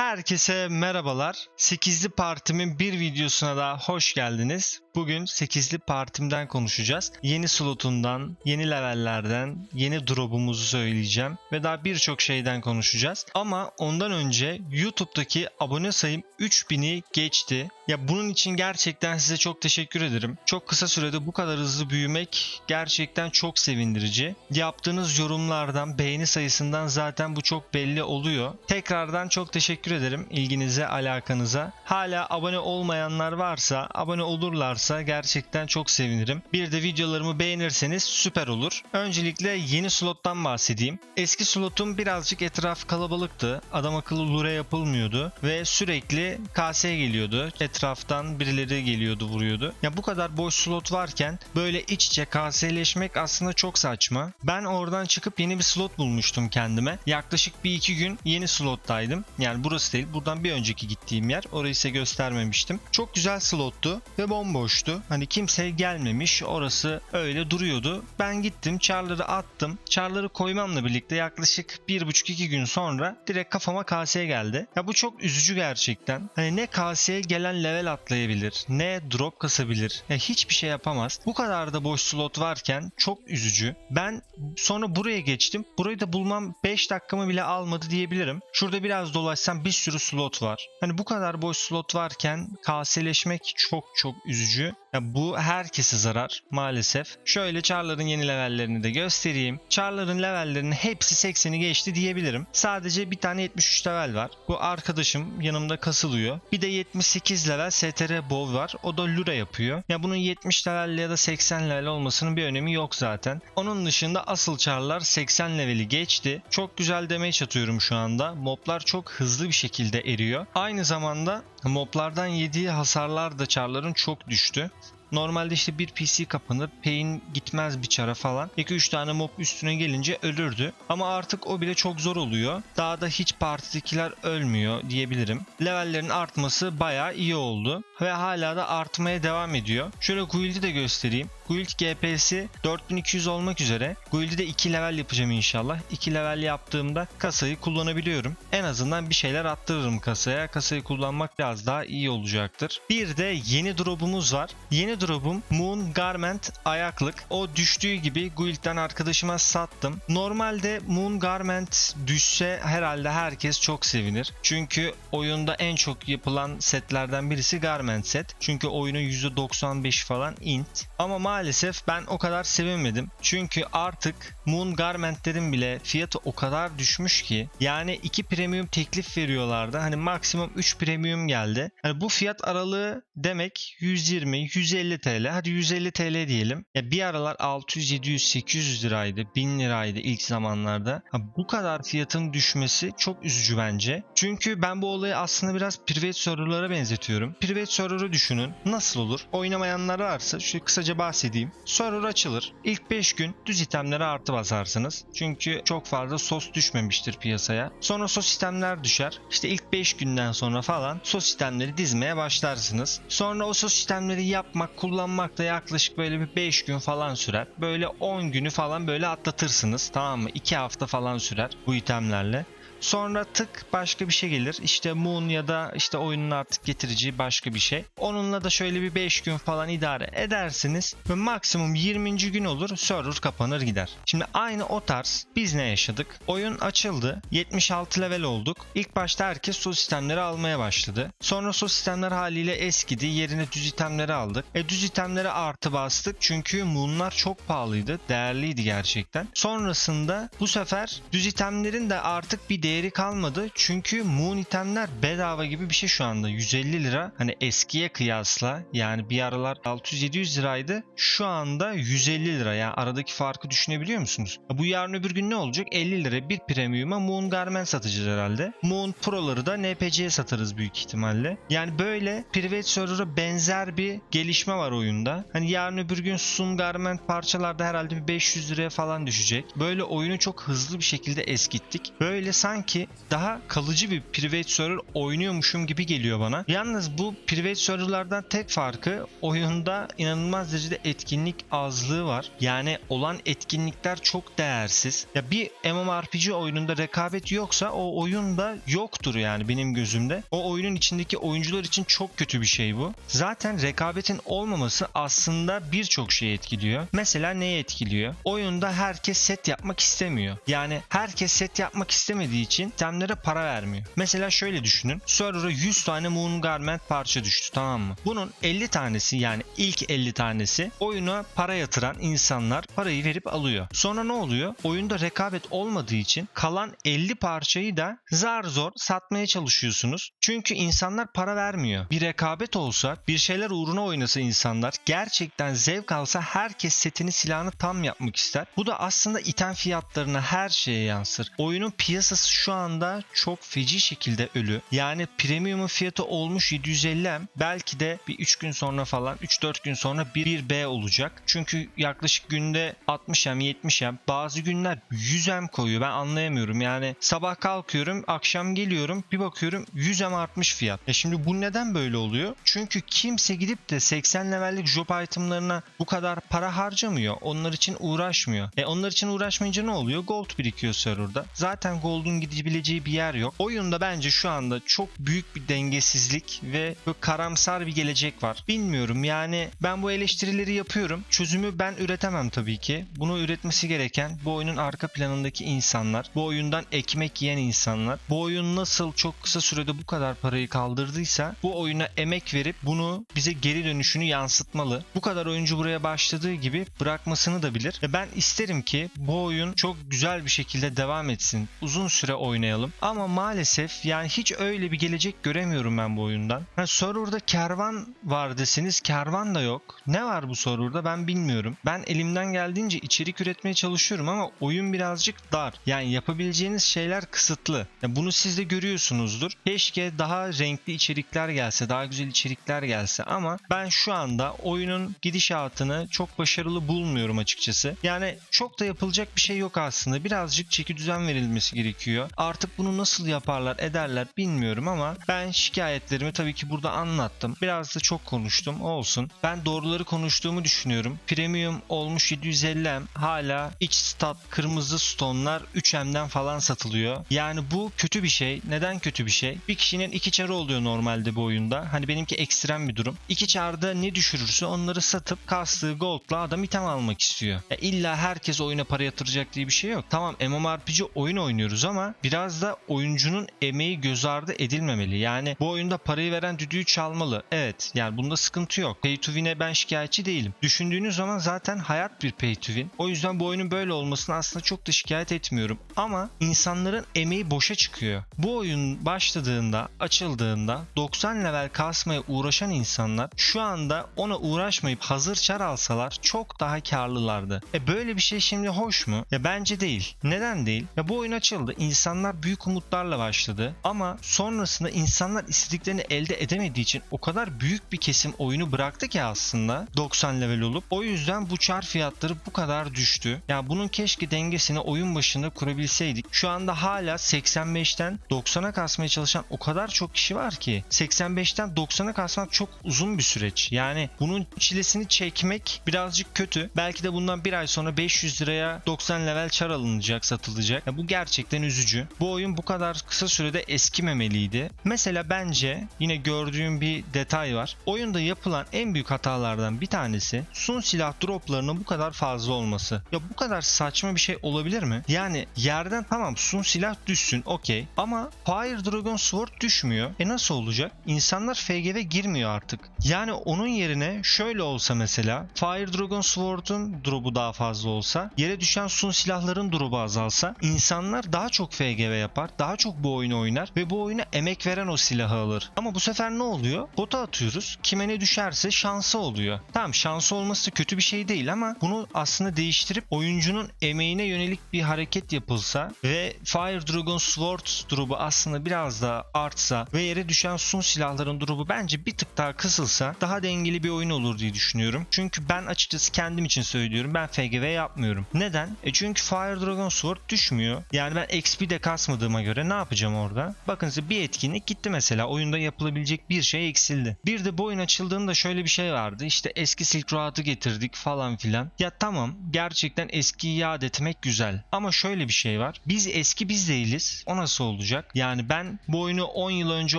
Herkese merhabalar. 8'li partimin bir videosuna daha hoş geldiniz. Bugün 8'li partimden konuşacağız. Yeni slotundan, yeni levellerden, yeni drop'umuzu söyleyeceğim ve daha birçok şeyden konuşacağız. Ama ondan önce YouTube'daki abone sayım 3000'i geçti. Ya bunun için gerçekten size çok teşekkür ederim. Çok kısa sürede bu kadar hızlı büyümek gerçekten çok sevindirici. Yaptığınız yorumlardan, beğeni sayısından zaten bu çok belli oluyor. Tekrardan çok teşekkür ederim ilginize, alakanıza. Hala abone olmayanlar varsa, abone olurlarsa gerçekten çok sevinirim. Bir de videolarımı beğenirseniz süper olur. Öncelikle yeni slottan bahsedeyim. Eski slotum birazcık etraf kalabalıktı. Adam akıllı lure yapılmıyordu ve sürekli KS geliyordu. Etraftan birileri geliyordu, vuruyordu. Ya bu kadar boş slot varken böyle iç içe KS'leşmek aslında çok saçma. Ben oradan çıkıp yeni bir slot bulmuştum kendime. Yaklaşık bir iki gün yeni slottaydım. Yani burası değil, buradan bir önceki gittiğim yer. Orayı size göstermemiştim. Çok güzel slottu ve bomboştu. Hani kimse gelmemiş. Orası öyle duruyordu. Ben gittim, çarları attım. Çarları koymamla birlikte yaklaşık bir buçuk iki gün sonra direkt kafama KS geldi. Ya bu çok üzücü gerçekten. Hani ne KS'ye gelen level atlayabilir, ne drop kasabilir. Ya hiçbir şey yapamaz. Bu kadar da boş slot varken çok üzücü. Ben sonra buraya geçtim. Burayı da bulmam 5 dakikamı bile almadı diyebilirim. Şurada biraz dolaşsam bir sürü slot var. Hani bu kadar boş slot varken KS'leşmek çok çok üzücü. Ya bu herkese zarar maalesef. Şöyle Char'ların yeni levellerini de göstereyim. Char'ların levellerinin hepsi 80'i geçti diyebilirim. Sadece bir tane 73 level var. Bu arkadaşım yanımda kasılıyor. Bir de 78 level STR Bow var. O da Lura yapıyor. Ya bunun 70 level ya da 80 level olmasının bir önemi yok zaten. Onun dışında asıl Char'lar 80 leveli geçti. Çok güzel damage atıyorum şu anda. Moblar çok hızlı bir şekilde eriyor. Aynı zamanda moblardan yediği hasarlar da Char'ların çok düştü. Normalde işte bir PC kapanır, pain gitmez bir çara falan. 2-3 tane mob üstüne gelince ölürdü. Ama artık o bile çok zor oluyor. Daha da hiç partidekiler ölmüyor diyebilirim. Levellerin artması bayağı iyi oldu. Ve hala da artmaya devam ediyor. Şöyle Guild'i de göstereyim. Guild GP'si 4200 olmak üzere. Guild'i de 2 level yapacağım inşallah. 2 level yaptığımda kasayı kullanabiliyorum. En azından bir şeyler attırırım kasaya. Kasayı kullanmak biraz daha iyi olacaktır. Bir de yeni drop'umuz var. Yeni drop'um Moon Garment ayaklık. O düştüğü gibi Guild'den arkadaşıma sattım. Normalde Moon Garment düşse herhalde herkes çok sevinir. Çünkü oyunda en çok yapılan setlerden birisi Garment set. Çünkü oyunun %95 falan int. Ama maalesef ben o kadar sevinmedim. Çünkü artık Moon Garment'lerin bile fiyatı o kadar düşmüş ki yani 2 premium teklif veriyorlardı. Hani maksimum 3 premium geldi. Hani bu fiyat aralığı demek 120, 150 TL. Hadi 150 TL diyelim. Ya bir aralar 600, 700, 800 liraydı, 1000 liraydı ilk zamanlarda. Ha, bu kadar fiyatın düşmesi çok üzücü bence. Çünkü ben bu olayı aslında biraz private serverlara benzetiyorum. Private server'ı düşünün. Nasıl olur? Oynamayanlar varsa şu kısaca bahsedeyim. Server açılır. İlk 5 gün düz itemlere artı basarsınız. Çünkü çok fazla sos düşmemiştir piyasaya. Sonra sos itemler düşer. İşte ilk 5 günden sonra falan sos itemleri dizmeye başlarsınız. Sonra o sos itemleri yapmak, kullanmak da yaklaşık böyle bir 5 gün falan sürer. Böyle 10 günü falan böyle atlatırsınız. Tamam mı? 2 hafta falan sürer bu itemlerle. Sonra tık başka bir şey gelir. İşte Moon ya da işte oyunun artık getireceği başka bir şey. Onunla da şöyle bir 5 gün falan idare edersiniz. Ve maksimum 20. gün olur server kapanır gider. Şimdi aynı o tarz biz ne yaşadık? Oyun açıldı. 76 level olduk. İlk başta herkes sos sistemleri almaya başladı. Sonra sos sistemler haliyle eskidi. Yerine düz itemleri aldık. E düz itemlere artı bastık. Çünkü Moon'lar çok pahalıydı. Değerliydi gerçekten. Sonrasında bu sefer düz itemlerin de artık bir değeri kalmadı. Çünkü Moon itemler bedava gibi bir şey şu anda. 150 lira. Hani eskiye kıyasla yani bir aralar 600-700 liraydı. Şu anda 150 lira. Yani aradaki farkı düşünebiliyor musunuz? Bu yarın öbür gün ne olacak? 50 lira bir premium'a Moon Garment satacağız herhalde. Moon Pro'ları da NPC'ye satarız büyük ihtimalle. Yani böyle private server'a benzer bir gelişme var oyunda. Hani yarın öbür gün Sun Garment parçalarda herhalde bir 500 liraya falan düşecek. Böyle oyunu çok hızlı bir şekilde eskittik. Böyle sanki sanki daha kalıcı bir private server oynuyormuşum gibi geliyor bana. Yalnız bu private serverlardan tek farkı oyunda inanılmaz derecede etkinlik azlığı var. Yani olan etkinlikler çok değersiz. Ya bir MMORPG oyununda rekabet yoksa o oyunda yoktur yani benim gözümde. O oyunun içindeki oyuncular için çok kötü bir şey bu. Zaten rekabetin olmaması aslında birçok şeyi etkiliyor. Mesela neyi etkiliyor? Oyunda herkes set yapmak istemiyor. Yani herkes set yapmak istemediği için itemlere para vermiyor. Mesela şöyle düşünün. Server'a 100 tane Moon Garment parça düştü tamam mı? Bunun 50 tanesi yani ilk 50 tanesi oyuna para yatıran insanlar parayı verip alıyor. Sonra ne oluyor? Oyunda rekabet olmadığı için kalan 50 parçayı da zar zor satmaya çalışıyorsunuz. Çünkü insanlar para vermiyor. Bir rekabet olsa, bir şeyler uğruna oynasa insanlar, gerçekten zevk alsa herkes setini silahını tam yapmak ister. Bu da aslında item fiyatlarına her şeye yansır. Oyunun piyasası şu anda çok feci şekilde ölü. Yani premium'un fiyatı olmuş 750M. Belki de bir 3 gün sonra falan 3-4 gün sonra 1B olacak. Çünkü yaklaşık günde 60M 70M bazı günler 100M koyuyor. Ben anlayamıyorum. Yani sabah kalkıyorum akşam geliyorum bir bakıyorum 100M artmış fiyat. Ya şimdi bu neden böyle oluyor? Çünkü kimse gidip de 80 levellik job itemlarına bu kadar para harcamıyor. Onlar için uğraşmıyor. E onlar için uğraşmayınca ne oluyor? Gold birikiyor serverda. Zaten gold'un gidebileceği bir yer yok. Oyunda bence şu anda çok büyük bir dengesizlik ve karamsar bir gelecek var. Bilmiyorum yani ben bu eleştirileri yapıyorum. Çözümü ben üretemem tabii ki. Bunu üretmesi gereken bu oyunun arka planındaki insanlar. Bu oyundan ekmek yiyen insanlar. Bu oyun nasıl çok kısa sürede bu kadar parayı kaldırdıysa bu oyuna emek verip bunu bize geri dönüşünü yansıtmalı. Bu kadar oyuncu buraya başladığı gibi bırakmasını da bilir. Ve ben isterim ki bu oyun çok güzel bir şekilde devam etsin. Uzun süre oynayalım. Ama maalesef yani hiç öyle bir gelecek göremiyorum ben bu oyundan. Ha, serverda kervan var deseniz kervan da yok. Ne var bu serverda ben bilmiyorum. Ben elimden geldiğince içerik üretmeye çalışıyorum ama oyun birazcık dar. Yani yapabileceğiniz şeyler kısıtlı. Ya bunu siz de görüyorsunuzdur. Keşke daha renkli içerikler gelse, daha güzel içerikler gelse ama ben şu anda oyunun gidişatını çok başarılı bulmuyorum açıkçası. Yani çok da yapılacak bir şey yok aslında. Birazcık çeki düzen verilmesi gerekiyor. Artık bunu nasıl yaparlar, ederler bilmiyorum ama ben şikayetlerimi tabii ki burada anlattım. Biraz da çok konuştum. Olsun. Ben doğruları konuştuğumu düşünüyorum. Premium olmuş 750M hala iç stat kırmızı stonlar 3M'den falan satılıyor. Yani bu kötü bir şey. Neden kötü bir şey? Bir kişinin iki çarı oluyor normalde bu oyunda. Hani benimki ekstrem bir durum. İki çarda ne düşürürse onları satıp kastığı gold'la adam item almak istiyor. Ya illa herkes oyuna para yatıracak diye bir şey yok. Tamam MMORPG oyun oynuyoruz ama biraz da oyuncunun emeği göz ardı edilmemeli. Yani bu oyunda parayı veren düdüğü çalmalı. Evet yani bunda sıkıntı yok. Pay to win'e ben şikayetçi değilim. Düşündüğünüz zaman zaten hayat bir pay to win. O yüzden bu oyunun böyle olmasını aslında çok da şikayet etmiyorum. Ama insanların emeği boşa çıkıyor. Bu oyun başladığında, açıldığında 90 level kasmaya uğraşan insanlar şu anda ona uğraşmayıp hazır çar alsalar çok daha karlılardı. E böyle bir şey şimdi hoş mu? Ya bence değil. Neden değil? Ya bu oyun açıldı. İnsanlar büyük umutlarla başladı. Ama sonrasında insanlar istediklerini elde edemediği için o kadar büyük bir kesim oyunu bıraktı ki aslında 90 level olup. O yüzden bu çar fiyatları bu kadar düştü. Ya bunun keşke dengesini oyun başında kurabilseydik. Şu anda hala 85'ten 90'a kasmaya çalışan o kadar çok kişi var ki 85'ten 90'a kasmak çok uzun bir süreç. Yani bunun çilesini çekmek birazcık kötü. Belki de bundan bir ay sonra 500 liraya 90 level çar alınacak, satılacak. Ya bu gerçekten üzücü. Bu oyun bu kadar kısa sürede eskimemeliydi. Mesela bence yine gördüğüm bir detay var. Oyunda yapılan en büyük hatalardan bir tanesi sun silah droplarının bu kadar fazla olması. Ya bu kadar saçma bir şey olabilir mi? Yani yerden tamam sun silah düşsün okey ama Fire Dragon Sword düşmüyor. E nasıl olacak? İnsanlar FGV girmiyor artık. Yani onun yerine şöyle olsa mesela Fire Dragon Sword'un drop'u daha fazla olsa yere düşen sun silahların drop'u azalsa insanlar daha çok FGV yapar. Daha çok bu oyunu oynar ve bu oyuna emek veren o silahı alır. Ama bu sefer ne oluyor? Bota atıyoruz. Kime ne düşerse şansı oluyor. Tamam şansı olması kötü bir şey değil ama bunu aslında değiştirip oyuncunun emeğine yönelik bir hareket yapılsa ve Fire Dragon Sword drop'u aslında biraz daha artsa ve yere düşen sun silahların drop'u bence bir tık daha kısılsa daha dengeli bir oyun olur diye düşünüyorum. Çünkü ben açıkçası kendim için söylüyorum. Ben FGV yapmıyorum. Neden? E çünkü Fire Dragon Sword düşmüyor. Yani ben XP de kasmadığıma göre ne yapacağım orada? Bakın size bir etkinlik gitti mesela. Oyunda yapılabilecek bir şey eksildi. Bir de bu oyun açıldığında şöyle bir şey vardı. İşte eski Silk Road'ı getirdik falan filan. Ya tamam gerçekten eskiyi yad etmek güzel. Ama şöyle bir şey var. Biz eski biz değiliz. O nasıl olacak? Yani ben bu oyunu 10 yıl önce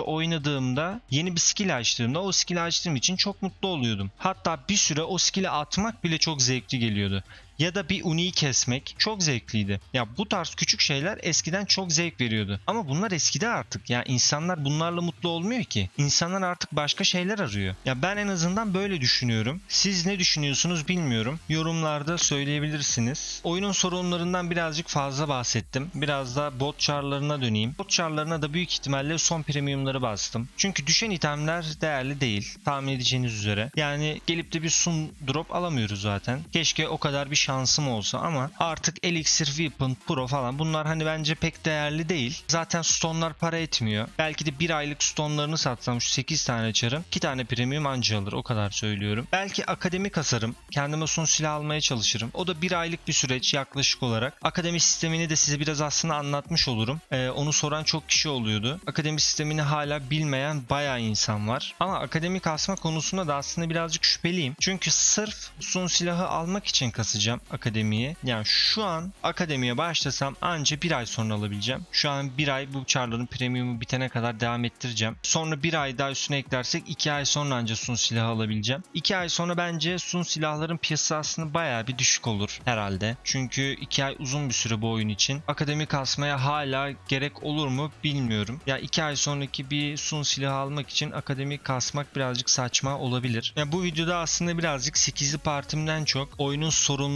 oynadığımda yeni bir skill açtığımda o skill açtığım için çok mutlu oluyordum. Hatta bir süre o skill'i atmak bile çok zevkli geliyordu ya da bir uniyi kesmek çok zevkliydi. Ya bu tarz küçük şeyler eskiden çok zevk veriyordu. Ama bunlar eskide artık. Ya insanlar bunlarla mutlu olmuyor ki. İnsanlar artık başka şeyler arıyor. Ya ben en azından böyle düşünüyorum. Siz ne düşünüyorsunuz bilmiyorum. Yorumlarda söyleyebilirsiniz. Oyunun sorunlarından birazcık fazla bahsettim. Biraz da bot çarlarına döneyim. Bot çarlarına da büyük ihtimalle son premiumları bastım. Çünkü düşen itemler değerli değil. Tahmin edeceğiniz üzere. Yani gelip de bir sun drop alamıyoruz zaten. Keşke o kadar bir şansım olsa ama artık Elixir Weapon Pro falan bunlar hani bence pek değerli değil. Zaten stone'lar para etmiyor. Belki de bir aylık stone'larını satsam şu 8 tane çarın 2 tane premium anca alır o kadar söylüyorum. Belki akademi kasarım. Kendime son silah almaya çalışırım. O da bir aylık bir süreç yaklaşık olarak. Akademi sistemini de size biraz aslında anlatmış olurum. Ee, onu soran çok kişi oluyordu. Akademi sistemini hala bilmeyen bayağı insan var. Ama akademi kasma konusunda da aslında birazcık şüpheliyim. Çünkü sırf son silahı almak için kasacağım akademiyi. Yani şu an akademiye başlasam anca bir ay sonra alabileceğim. Şu an bir ay bu çarların premiumu bitene kadar devam ettireceğim. Sonra bir ay daha üstüne eklersek iki ay sonra anca sun silahı alabileceğim. İki ay sonra bence sun silahların piyasası aslında bayağı bir düşük olur herhalde. Çünkü iki ay uzun bir süre bu oyun için. Akademi kasmaya hala gerek olur mu bilmiyorum. Ya iki ay sonraki bir sun silahı almak için akademi kasmak birazcık saçma olabilir. Ya bu videoda aslında birazcık 8'li partimden çok oyunun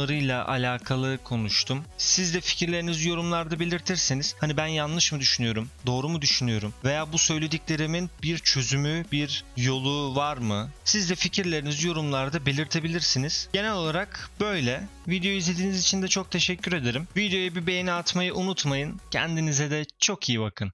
sorunlarıyla alakalı konuştum. Siz de fikirlerinizi yorumlarda belirtirseniz hani ben yanlış mı düşünüyorum, doğru mu düşünüyorum veya bu söylediklerimin bir çözümü, bir yolu var mı? Siz de fikirlerinizi yorumlarda belirtebilirsiniz. Genel olarak böyle. Videoyu izlediğiniz için de çok teşekkür ederim. Videoya bir beğeni atmayı unutmayın. Kendinize de çok iyi bakın.